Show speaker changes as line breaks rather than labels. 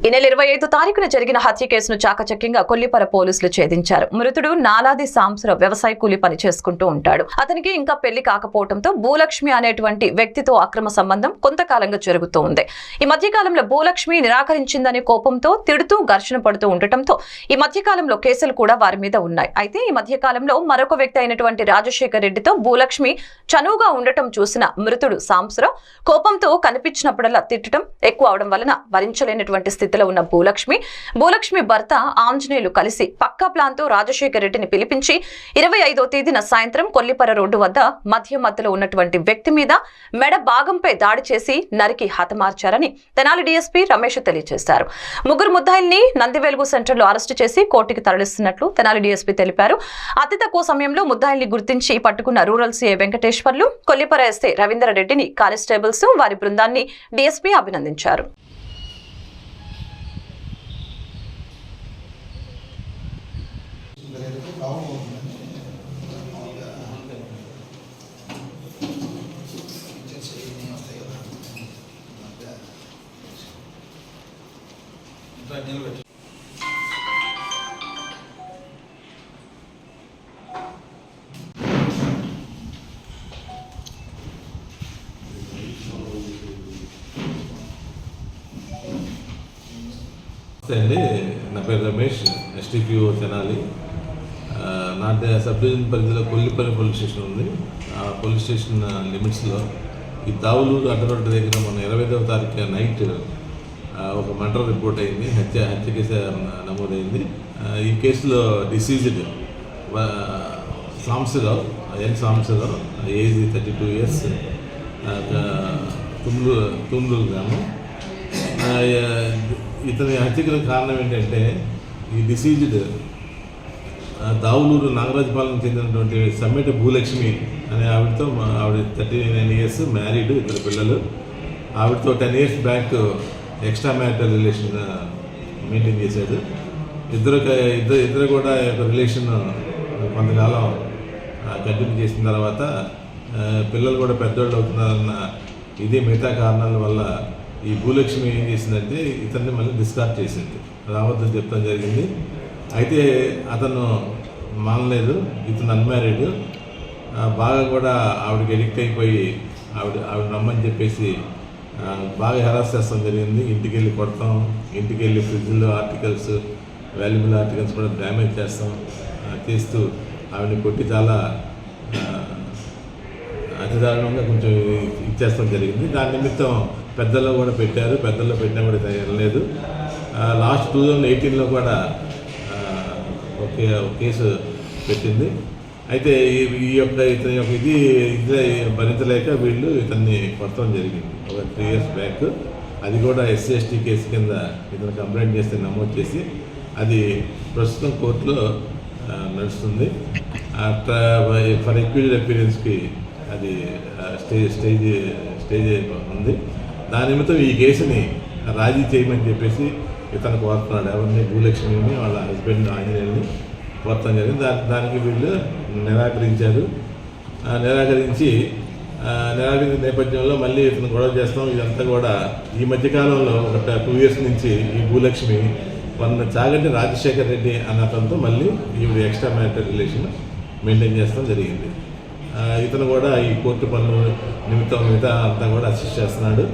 ఈ నెల ఇరవై ఐదు తారీఖున జరిగిన హత్య కేసును చాకచక్యంగా కొల్లిపర పోలీసులు ఛేదించారు. మృతుడు నాలాది సాంసరావు వ్యవసాయ కూలి పని చేసుకుంటూ ఉంటాడు. అతనికి ఇంకా పెళ్ళి కాకపోవడంతో భూలక్ష్మి అనేటువంటి వ్యక్తితో అక్రమ సంబంధం కొంతకాలంగా జరుగుతూ ఉంది. ఈ మధ్యకాలంలో భూలక్ష్మి నిరాకరించిందనే కోపంతో తిడుతూ ఘర్షణ పడుతూ ఉండటంతో ఈ మధ్యకాలంలో కేసులు కూడా వారి మీద ఉన్నాయి. అయితే ఈ మధ్యకాలంలో మరొక వ్యక్తి అయినటువంటి రాజశేఖర్ రెడ్డితో భూలక్ష్మి చనువుగా ఉండటం చూసిన మృతుడు సాంసరావు కోపంతో కనిపించినప్పుడల్లా తిట్టడం ఎక్కువ అవడం వలన భరించలేనటువంటి స్థితిలో ఉన్న భూలక్ష్మి. భూలక్ష్మి భర్త ఆంజనేయులు కలిసి పక్కా ప్లాన్తో రాజశేఖర్ రెడ్డిని పిలిపించి ఇరవై ఐదో తేదీన సాయంత్రం కొల్లిపర రోడ్డు వద్ద మధ్య మధ్యలో ఉన్నటువంటి వ్యక్తి మీద మెడ భాగంపై దాడి చేసి నరికి హతమార్చారని తెనాలి డీఎస్పీ రమేష్ తెలియజేశారు. ముగ్గురు ముద్దాయిల్ని నందివెలుగు సెంటర్లో అరెస్టు చేసి కోర్టుకి తరలిస్తున్నట్లు తెనాలి డీఎస్పీ తెలిపారు. అతి తక్కువ సమయంలో ముద్దాయిల్ని గుర్తించి పట్టుకున్న rural CA Venkateswarlu Kollipara SA Ravinder రెడ్డిని కానిస్టేబుల్స్ వారి బృందాన్ని డీఎస్పీ అభినందించారు.
నమస్తే అండి. నా పేరు రమేష్. ఎస్టీపీఓ తెనాలి. నా సబ్ డివిజన్ పరిధిలో కొల్లిపల్లి పోలీస్ స్టేషన్ ఉంది. ఆ పోలీస్ స్టేషన్ లిమిట్స్లో ఈ దావులూరు అడ్డరోడ్డు దగ్గర మన ఇరవైదవ తారీఖు నైట్ ఒక మర్డర్ రిపోర్ట్ అయింది హత్య హత్య కేసు నమోదైంది. ఈ కేసులో deceased Samsarao N Samsarao age thirty two years Tumluru Tumluru గ్రామం. ఇతని హత్యకు కారణం ఏంటంటే ఈ డిసీజ్డ్ దావులూరు నాగరాజపాలెం చెందినటువంటి సమ్మెట భూలక్ష్మి అనే ఆవిడతో మా- ఆవిడ థర్టీ నైన్ ఇయర్స్ మ్యారీడ్ ఇద్దరు పిల్లలు. ఆవిడతో ten years back extra marital relation maintain చేశాడు ఇద్దరు ఇద్దరు ఇద్దరు కూడా ఈ యొక్క రిలేషన్ కొంతకాలం కంటిన్యూ చేసిన తర్వాత పిల్లలు కూడా పెద్దోళ్ళు అవుతున్నారన్న ఇదే మిగతా కారణాల వల్ల ఈ భూలక్ష్మి ఏం చేసిందంటే ఇతన్ని మళ్ళీ డిస్కార్డ్ చేసింది. రావద్దని చెప్తాం జరిగింది. అయితే అతను మానలేదు ఇతను అన్మ్యారీడ్ బాగా కూడా ఆవిడకి ఎడిక్ట్ అయిపోయి ఆవిడ ఆవిడ రమ్మని చెప్పేసి బాగా హెరాస్ చేస్తాం జరిగింది. ఇంటికి వెళ్ళి కొడతాం. ఇంటికి వెళ్ళి ఫ్రిడ్జ్లో ఆర్టికల్స్ వాల్యుబుల్ ఆర్టికల్స్ కూడా డ్యామేజ్ చేస్తాం. చేస్తూ ఆవిడని కొట్టి చాలా ఆ, అతి దారుణంగా కొంచెం ఇచ్చేస్తాం జరిగింది. దాని నిమిత్తం పెద్దల్లో కూడా పెట్టారు. పెద్దల్లో పెట్టినా కూడా లేదు. లాస్ట్ టూ థౌజండ్ ఎయిటీన్లో కూడా ఒకే ఒక కేసు పెట్టింది. అయితే ఈ- యొక్క ఇతని యొక్క ఇది ఇదే భరించలేక వీళ్ళు ఇతన్ని కొట్టడం జరిగింది. ఒక త్రీ ఇయర్స్ బ్యాక్ అది కూడా ఎస్సీ ఎస్టీ కేసు కింద ఇతను కంప్లైంట్ చేస్తే నమోదు చేసి అది ప్రస్తుతం కోర్టులో నడుస్తుంది. ఫర్ ఎక్విడ్ అపీరెన్స్కి అది స్టేజ్ స్టేజ్ స్టేజ్ ఉంది. దాని నిమిత్తం ఈ కేసుని రాజీ చేయమని చెప్పేసి ఇతను కోరుతున్నాడు. ఎవరిని? భూలక్ష్మిని వాళ్ళ హస్బెండ్ ఆంజనేయుల్ని. కోరతం జరిగింది. దా దానికి వీళ్ళు నిరాకరించారు. నిరాకరించి నిరాకరించిన నేపథ్యంలో మళ్ళీ ఇతను గొడవ చేస్తాం. ఇదంతా కూడా ఈ మధ్యకాలంలో ఒక టూ ఇయర్స్ నుంచి ఈ భూలక్ష్మి వంద చాగంటి రాజశేఖర్ రెడ్డి అన్న అతనితో మళ్ళీ ఈవిడ ఎక్స్ట్రా మ్యారిటల్ రిలేషన్ మెయింటైన్ చేస్తాం జరిగింది. ఇతను కూడా ఈ కోర్టు పనులు నిమిత్తం మిగతా అంతా కూడా అసిస్ట్ చేస్తున్నాడు.